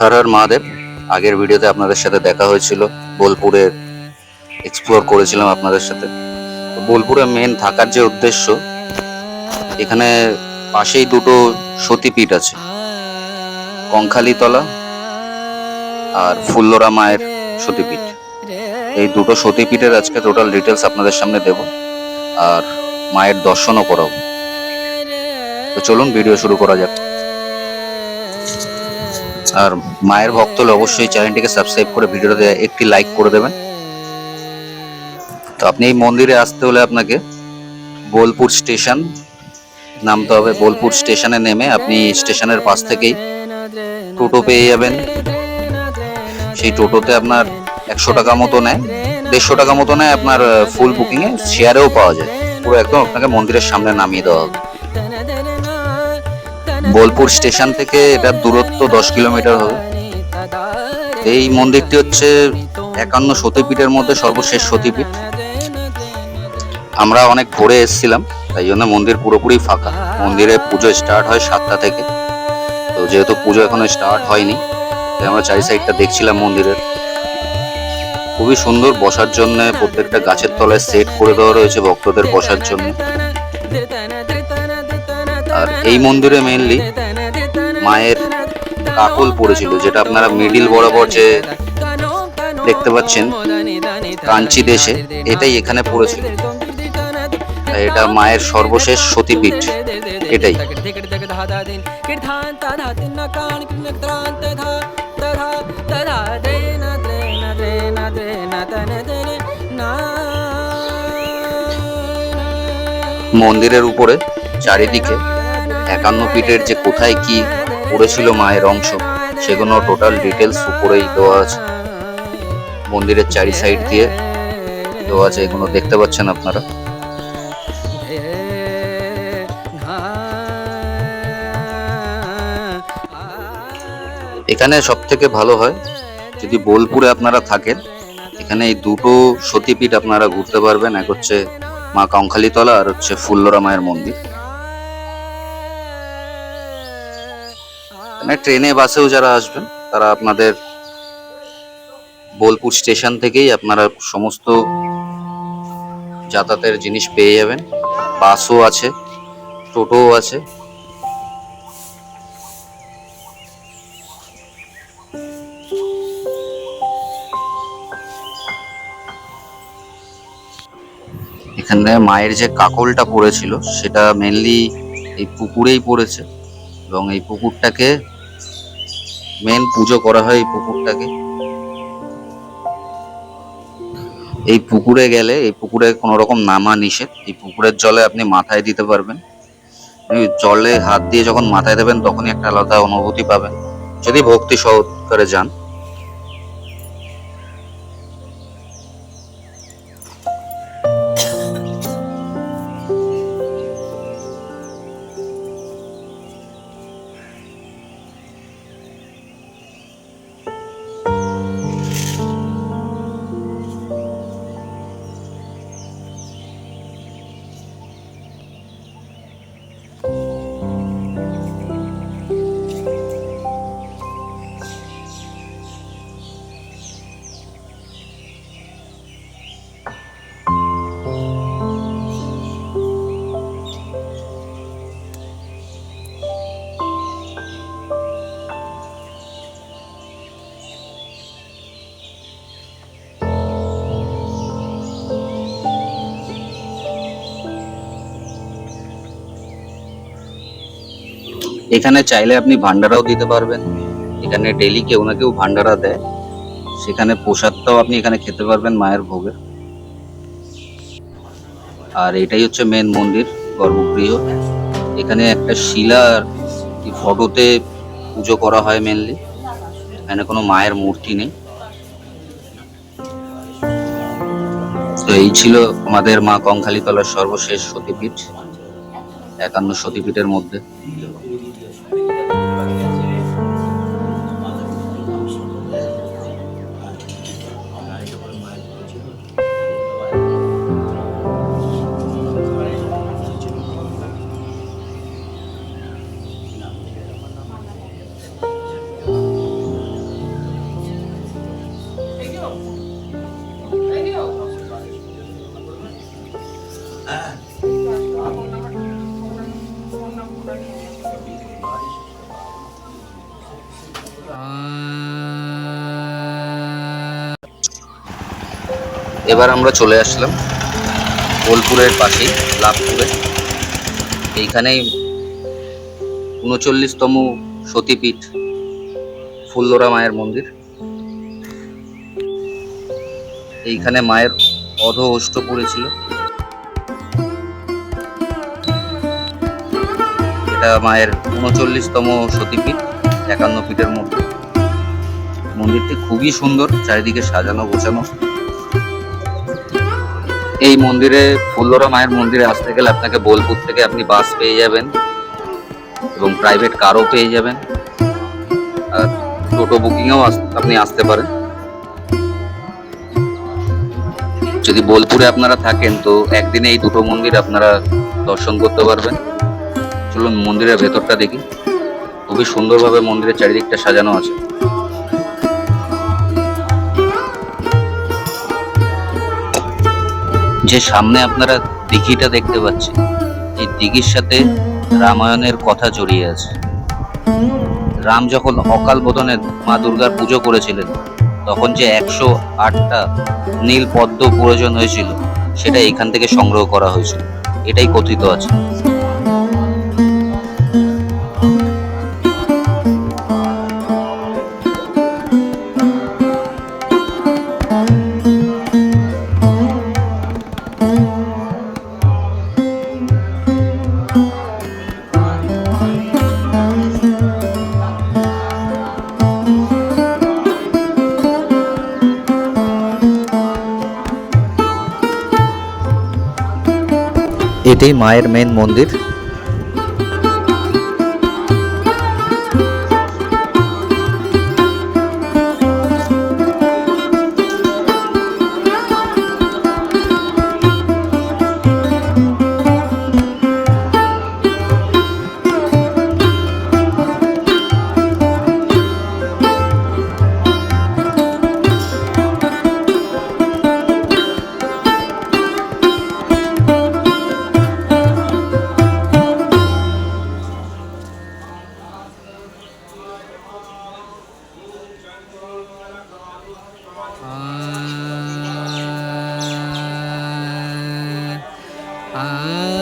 হর হর মহাদেব, আগের ভিডিওতে আপনাদের সাথে দেখা হয়েছিল। বোলপুরের এক্সপ্লোর করেছিলাম আপনাদের সাথে। বোলপুরে মেন থাকার যে উদ্দেশ্য, এখানে পাশেই দুটো সতীপীঠ আছে। কঙ্খালীতলা আর ফুল্লরা মায়ের সতীপীঠ। এই দুটো সতীপীঠের আজকে টোটাল ডিটেলস আপনাদের সামনে দেব। আর মায়ের দর্শনও করাবো। তো চলুন ভিডিও শুরু করা যাক। আর মায়ের ভক্ত হলে অবশ্যই চ্যানেলটিকে সাবস্ক্রাইব করে ভিডিওতে একটি লাইক করে দেবেন। তো আপনি এই মন্দিরে আসতে হলে আপনাকে বোলপুর স্টেশন নামতে হবে। বোলপুর স্টেশনে নেমে আপনি স্টেশনের পাশ থেকেই টোটো পেয়ে যাবেন। সেই টোটোতে আপনার একশো টাকা মতো নেয়, দেড়শো টাকা মতো নেয়, আপনার ফুল বুকিংয়ে শেয়ারেও পাওয়া যায়। পুরো একদম আপনাকে মন্দিরের সামনে নামিয়ে দেওয়া হবে। বোলপুর স্টেশন থেকে এটার দূরত্ব দশ কিলোমিটার হবে। এই মন্দিরটি হচ্ছে একান্ন সতীপীঠের মধ্যে সর্বশেষ সতীপীঠ। আমরা অনেক ভোরে এসেছিলাম, তাই জন্য মন্দির পুরোপুরি ফাঁকা। মন্দিরে পুজো স্টার্ট হয় সাতটা থেকে। তো যেহেতু পুজো এখনও স্টার্ট হয়নি, তাই আমরা চারি সাইডটা দেখছিলাম মন্দিরের। খুবই সুন্দর বসার জন্য প্রত্যেকটা গাছের তলায় সেট করে দেওয়া রয়েছে ভক্তদের বসার জন্য। আর এই মন্দিরে মেইনলি মায়ের কাকল পড়েছিল, যেটা আপনারা মিডিল বরাবর যে দেখতে পাচ্ছেন, কাঞ্চি দেশে, এটাই এখানে পড়েছিল। এটা মায়ের সর্বশেষ সতীপীঠ, এটাই। মন্দিরের উপরে চারিদিকে একান্ন ফিটের যে কোথায় কি পড়েছিল মায়ের অংশ, সেগুলো টোটাল ডিটেলস উপরেই দেওয়া আছে। মন্দিরের চারি সাইড দিয়ে দেওয়া আছে, এগুলো দেখতে পাচ্ছেন আপনারা? এখানে সব থেকে ভালো হয়, যদি বোলপুরে আপনারা থাকেন, এখানে এই দুটো সতীপীঠ আপনারা ঘুরতে পারবেন, এক হচ্ছে মা কঙ্খালীতলা আর হচ্ছে ফুল্লরা মায়ের মন্দির। মানে ট্রেনে, বাসেও যারা আসবেন, তারা আপনাদের বোলপুর স্টেশন থেকেই আপনারা সমস্ত যাতায়াতের জিনিস পেয়ে যাবেন। বাসও আছে, টোটোও আছে। এখানে মায়ের যে কাকলটা পড়েছিল, সেটা মেনলি এই পুকুরেই পড়েছে এবং এই পুকুরটাকে মেন পুজো করা হয় এই পুকুরটাকে। এই পুকুরে গেলে, এই পুকুরে কোনো রকম নামা নিষেধ। এই পুকুরের জলে আপনি মাথায় দিতে পারবেন। জলে হাত দিয়ে যখন মাথায় দেবেন, তখনই একটা আলাদা অনুভূতি পাবেন। যদি ভক্তি সহকারে যান। এখানে চাইলে আপনি ভান্ডারাও দিতে পারবেন। এখানে ডেলি কেউ না কেউ ভান্ডারা দেয়। সেখানে প্রসাদটাও আপনি এখানে খেতে পারবেন মায়ের ভোগের। আর এটাই হচ্ছে মেন মন্দির, গর্ভগৃহ। এখানে একটা শিলার ফটোতে পুজো করা হয় মেনলি এখানে কোনো মায়ের মূর্তি নেই। তো এই ছিল আমাদের মা কঙ্খালীতলার সর্বশেষ সতীপীঠ, একান্ন সতীপীঠের মধ্যে। এবার আমরা চলে আসলাম বোলপুরের পাশেই, লাভপুরে। এইখানে উনচল্লিশতম সতীপীঠ ফুল্লোরা মায়ের মন্দির। এইখানে মায়ের অধ অষ্ট পড়েছিল মায়ের উনচল্লিশতম সতীপীঠ, একান্ন পীঠের মধ্যে মন্দিরটি খুবই সুন্দর, চারিদিকে সাজানো, গোছানো। এই মন্দিরে ফুল্লরা মায়ের মন্দিরে আসতে গেলে আপনাকে বোলপুর থেকে আপনি বাস পেয়ে যাবেন এবং প্রাইভেট কারও পেয়ে যাবেন। আর টোটো বুকিংয়েও আপনি আসতে পারেন। যদি বোলপুরে আপনারা থাকেন, তো একদিনে এই দুটো মন্দির আপনারা দর্শন করতে পারবেন। চলুন মন্দিরের ভেতরটা দেখি। খুবই সুন্দরভাবে মন্দিরের চারিদিকটা সাজানো আছে। যে সামনে আপনারা দিঘিটা দেখতে পাচ্ছেন, এই দিঘির সাথে রামায়ণের কথা জড়িয়ে আছে। রাম যখন অকাল বোধনে মা দুর্গার পুজো করেছিলেন, তখন যে একশো আটটা নীল পদ্ম প্রয়োজন হয়েছিল, সেটা এখান থেকে সংগ্রহ করা হয়েছিল। এটাই কথিত আছে। এটাই মায়ের মেন মন্দির। 嗯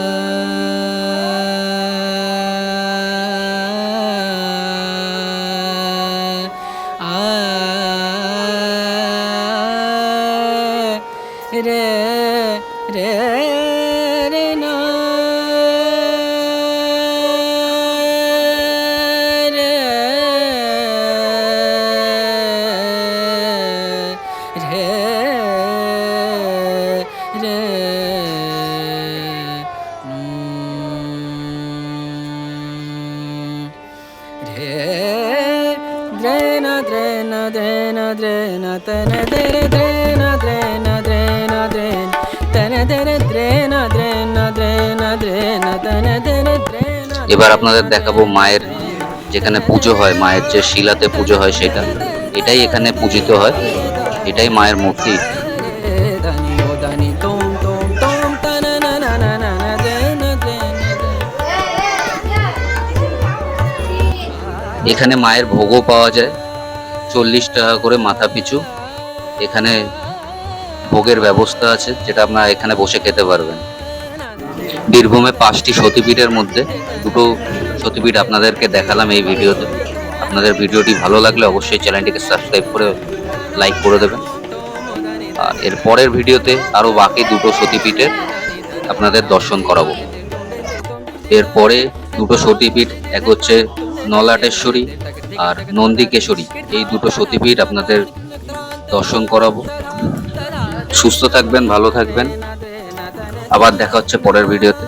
drena drena drena drena tana dere drena drena drena drena tana dere drena drena drena drena tana dere drena এবার আপনাদের দেখাবো মায়ের যেখানে পুজো হয় মায়ের যে শিলাতে পুজো হয় সেটা এটাই এখানে পূজিত হয় এটাই মায়ের মূর্তি এখানে মায়ের ভোগও পাওয়া যায়। চল্লিশ টাকা করে মাথা পিছু। এখানে ভোগের ব্যবস্থা আছে, যেটা আপনারা এখানে বসে খেতে পারবেন। বীরভূমে পাঁচটি সতীপীঠের মধ্যে দুটো সতীপীঠ আপনাদেরকে দেখালাম এই ভিডিওতে। আপনাদের ভিডিওটি ভালো লাগলে অবশ্যই চ্যানেলটিকে সাবস্ক্রাইব করে লাইক করে দেবেন। আর এর পরের ভিডিওতে আরও বাকি দুটো সতীপীঠের আপনাদের দর্শন করাবো। এরপরে দুটো সতীপীঠ, এক হচ্ছে নলাটেশ্বরী আর নন্দিকেশ্বরী এই দুটো সতীপীঠ আপনাদের দর্শন করাবো। সুস্থ থাকবেন, ভালো থাকবেন। আবার দেখা হচ্ছে পরের ভিডিওতে।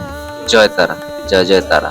জয় তারা, জয় জয় তারা।